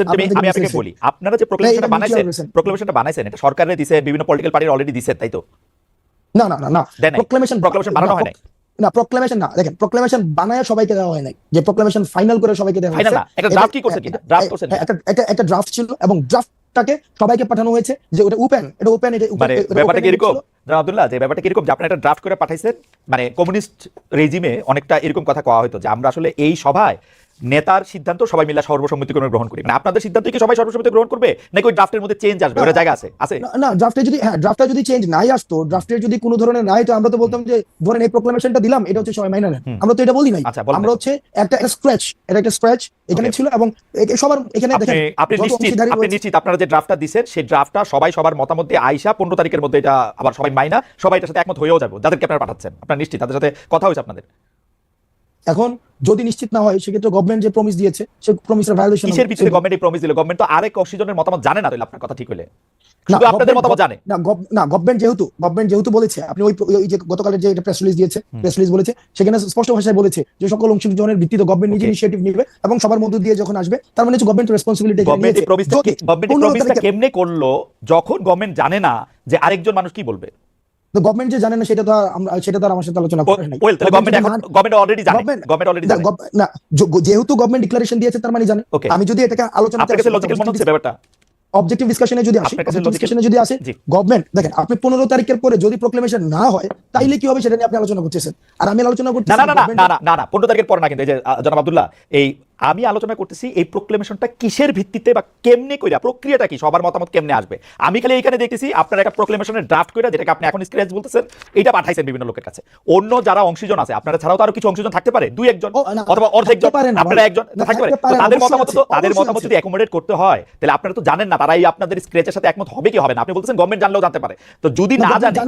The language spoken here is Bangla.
আমি আপনাকে বলি আপনারা যে প্রোক্লেমেশনটা বানাইছেন প্রোক্লেমেশনটা বানাইছেন এটা সরকারের দিছে বিভিন্ন পলিটিক্যাল পার্টির অলরেডি দিছে তাই তো? না না না না। প্রোক্লেমেশন বানানো হয় নাই। না প্রোক্লেমেশন না। দেখেন প্রোক্লেমেশন বানায় সবাইকে দেওয়া হয় নাই। যে প্রোক্লেমেশন ফাইনাল করে সবাইকে দেওয়া হয়েছে। এটা- draft কি করছে? এটা- Draft করছে এটা- একটা ড্রাফট ছিল এবং ড্রাফটটাকে সবাইকে পাঠানো হয়েছে। যে ওটা ওপেন এটা ওপেন এটা মানে ব্যাপারটা কি এরকম আব্দুল্লাহ যে ব্যাপারটা কি যে একটা ড্রাফট করে পাঠাইছেন মানে কমিউনিস্ট রেজিমে অনেকটা এরকম কথা কওয়া হতো যে আমরা আসলে এই সভায় নেতার সিদ্ধান্ত সবাই মিলে সর্বসম্মতিক্রমে গ্রহণ করি। মানে আপনাদের সিদ্ধান্ত কি সবাই সর্বসম্মতি গ্রহণ করবে? নাকি ওই ড্রাফটের মধ্যে চেঞ্জ আসবে? ওটা জায়গা আছে? আছে? না, ড্রাফটে যদি হ্যাঁ ড্রাফটে যদি চেঞ্জ নাই আসতো ড্রাফটের যদি কোনো ধরনের নাই তো আমরা তো বলতাম যে ধরেন এই প্রোক্লামেশনটা দিলাম এটা হচ্ছে সবাই মাইনে নেন। আমরা তো এটা বলি নাই আচ্ছা, আমরা হচ্ছে একটা স্ক্র্যাচ এটা একটা স্ক্র্যাচ এখানে ছিল এবং সবার এখানে দেখেন আপনি নিশ্চিত আপনি নিশ্চিত আপনারা যে ড্রাফটটা দিচ্ছেন সেই ড্রাফটটা সবাই সবার মতামত দিয়ে আইসা পনেরো তারিখের মধ্যে এটা আবার সবাই মাইনা সবাই এটার সাথে একমত হয়েও যাবে। যাদেরকে আপনারা পাঠাচ্ছেন আপনারা নিশ্চিত তাদের সাথে কথা হয়েছে আপনাদের। এখন যদি নিশ্চিত না হয় সেক্ষেত্রে গভর্নমেন্ট যে প্রমিস দিয়েছে সেই প্রমিসের ভায়োলেশন কিসের পিছনে গভর্নমেন্ট প্রমিস দিল? গভর্নমেন্ট তো আরেক অক্সিজনের মতামত জানে না তাহলে আপনার কথা ঠিক হলে শুধু আপনাদের মতামত জানে। না না গভর্নমেন্ট যেহেতু গভর্নমেন্ট যেহেতু বলেছে আপনি ওই ওই যে গতকালের যে প্রেস রিলিজ দিয়েছে প্রেস রিলিজ বলেছে সেখানে স্পষ্ট ভাষায় বলেছে যে সকল অংশগ্রহণের ভিত্তিতে গভর্নমেন্ট নিজে. ইনিশিয়েটিভ নেবে এবং সবার মধ্য দিয়ে যখন আসবে তার মানে হচ্ছে গভর্নমেন্ট রেসপন্সিবিলিটি গভর্নমেন্ট প্রমিসটা কেমনে করল যখন গভর্নমেন্ট জানে না যে আরেকজন মানুষ কি বলবে? গভর্নমেন্ট যে জানে না সেটা তো সেটা তো আমার সাথে আলোচনা করে নাই। ওয়েল তাহলে গভর্নমেন্ট এখন গভর্নমেন্ট অলরেডি জানে গভর্নমেন্ট অলরেডি না, জানে। যেহেতু গভর্নমেন্ট ডিক্লারেশন দিয়েছে তার মানে জানে. আমি যদি এটাকে আলোচনা আপনার কাছে লজিক্যাল মনে হচ্ছে ব্যাপারটা? অবজেক্টিভ ডিসকাশনে যদি আসি ডিসকাশনে যদি আসে। গভর্নমেন্ট দেখেন আপনি পনেরো তারিখের পরে যদি প্রোক্লেমেশন না হয় তাইলে কি হবে সেটা নিয়ে আপনি আলোচনা করতেছেন? আর আমি আলোচনা করতেছি না না না না না না না না পনেরো তারিখের পর না কিন্তু এই যে জনাব আব্দুল্লাহ এই আমি আলোচনা করতেছি এই প্রোক্লেমেশনটা কিসের ভিত্তিতে বা কেমনে কইরা প্রক্রিয়াটা কি সবার মতামত কেমনে আসবে? আমি খালি এখানে দেখতেছি আপনার একটা প্রোক্লেমেশনের ড্রাফট কইরা যেটাকে আপনি এখন স্ক্র্যাচ বলতেছেন এটা পাঠাইছেন বিভিন্ন লোকের কাছে। অন্য যারা অংশীজন আছে আপনারা ছাড়াও তো আরও কিছু অংশীজন থাকতে পারে দুই একজন অথবা অর্ধেক জন আপনারা একজন থাকতে পারে। তাদের মতামত তো তাদের মতামত যদি অ্যাকোমোডেট করতে হয় তাহলে আপনারা তো জানেন না তারা এই আপনাদের স্ক্র্যাচের সাথে একমত হবে কি হবে না আপনি বলতেছেন গভর্নমেন্ট জানলেও জানতে পারে। তো যদি না জানে